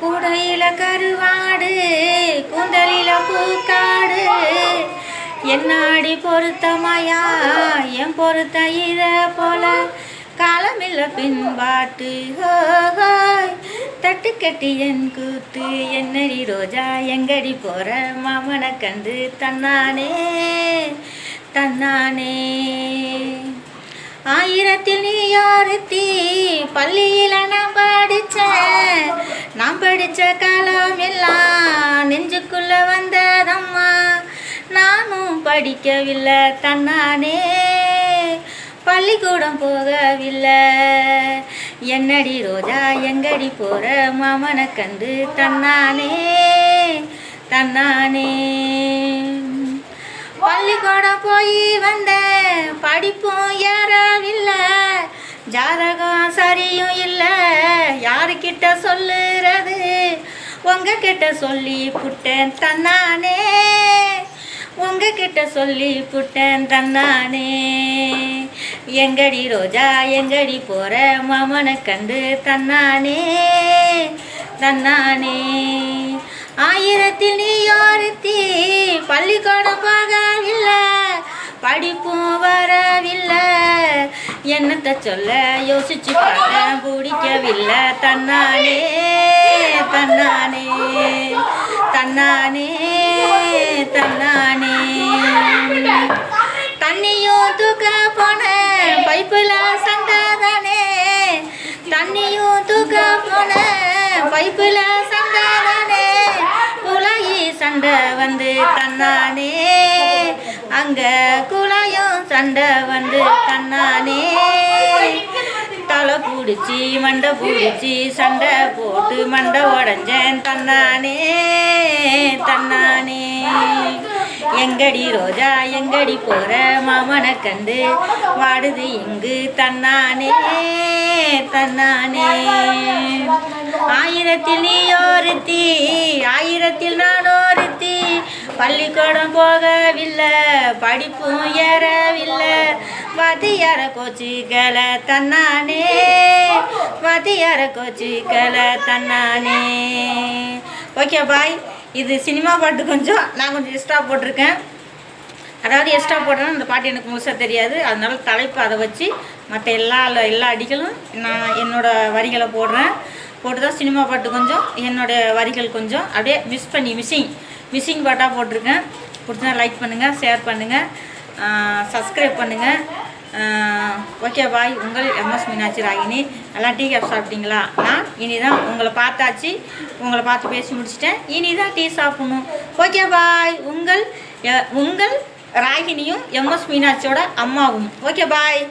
கூடையில கருவாடு கூந்தலில பூக்காடு. என்னாடி பொருத்தமாயா என் பொருத்த இத போல. காலமில்ல பின்பாட்டு ஹோய் தட்டு கட்டி என் கூத்து என்னடி ரோஜா எங்கடி போற மாமனை கண்டு தன்னானே தன்னானே. ஆயிரத்தில் நீ யாருத்தி? பள்ளியில் நான் படிச்சேன். நான் காலம் எல்லாம் நெஞ்சுக்குள்ள வந்ததம்மா. நானும் படிக்கவில்லை தன்னானே. பள்ளிக்கூடம் போகவில்லை. என்னடி ரோஜா எங்கடி போற? மாமனை கண்டு தன்னானே தன்னானே. பள்ளிக்கூடம் போய் வந்தேன் படிப்பும் ஏறவில்லை. ஜாதகம் சரியும் இல்லை. யாருக்கிட்ட சொல்லு? உங்ககிட்ட சொல்லி புட்டேன் தன்னானே. உங்ககிட்ட சொல்லி புட்டேன் தன்னானே. எங்கடி ரோஜா எங்கடி போற மாமனை கண்டு தன்னானே. தன்னானே. ஆயிரத்தில் நீ ஒருத்தி பள்ளிக்கூடம் போகவில்லை படிப்பும் வரவில்லை. என்னத்தை சொல்ல? யோசிச்சு பார்க்க பிடிக்கவில்லை தன்னானே. தன்னானே தன்னானே தன்னானே. தண்ணியும் தூக்க போனேன் பைப்புல சண்டதானே தண்ணியும் தூக்க போனேன் பைப்புல சண்டை தானே குழாயி சண்டை வந்து தன்னானே. அங்க குழாயும் சண்டை வந்து தன்னானே. பிடிச்சி மண்டை பிடிச்சி சண்டை போட்டு மண்டை உடஞ்சேன் தன்னானே தன்னானே. எங்கடி ரோஜா எங்கடி போற மாமனை கண்டு வாடுது இங்கு தன்னானே தன்னானே. ஆயிரத்தில் நீ ஒருத்தி ஆயிரத்தில் நான் ஒருத்தி. பள்ளிக்கூடம் போகவில்லை படிப்பும் ஏறவில்லை. வாத்தியார கோச்சிக்கல தன்னானே. வாத்தியார கோச்சிக்கல தன்னானே. ஓகே பாய் இது சினிமா பாட்டு கொஞ்சம் நான் கொஞ்சம் எக்ஸ்ட்ரா போட்டிருக்கேன். அதாவது எக்ஸ்ட்ரா போட்டேன்னா அந்த பாட்டு எனக்கு முழுசாக தெரியாது. அதனால தலைப்பு அதை வச்சு மற்ற எல்லா எல்லா அடிகளும் நான் என்னோடய வரிகளை போடுறேன். போட்டு தான் சினிமா பாட்டு கொஞ்சம் என்னோட வரிகள் கொஞ்சம் அப்படியே மிஸ் பண்ணி மிஸ்ஸிங் மிஸ்ஸிங் பாட்டாக போட்டிருக்கேன். பிடிச்சா லைக் பண்ணுங்கள் ஷேர் பண்ணுங்கள் சப்ஸ்கிரைப் பண்ணுங்கள் ஓகே பாய் உங்கள் எம்எஸ் மீனாட்சி ராகினி. எல்லாம் டீ கேப் சாப்பிட்டீங்களா? நான் இனி தான் உங்களை பார்த்தாச்சு. உங்களை பார்த்து பேசி முடிச்சிட்டேன். இனி தான் டீ சாப்பிடணும். ஓகே பாய் உங்கள் எ- உங்கள் ராகினியும் எம்எஸ் மீனாட்சியோட அம்மாவும். Okay bye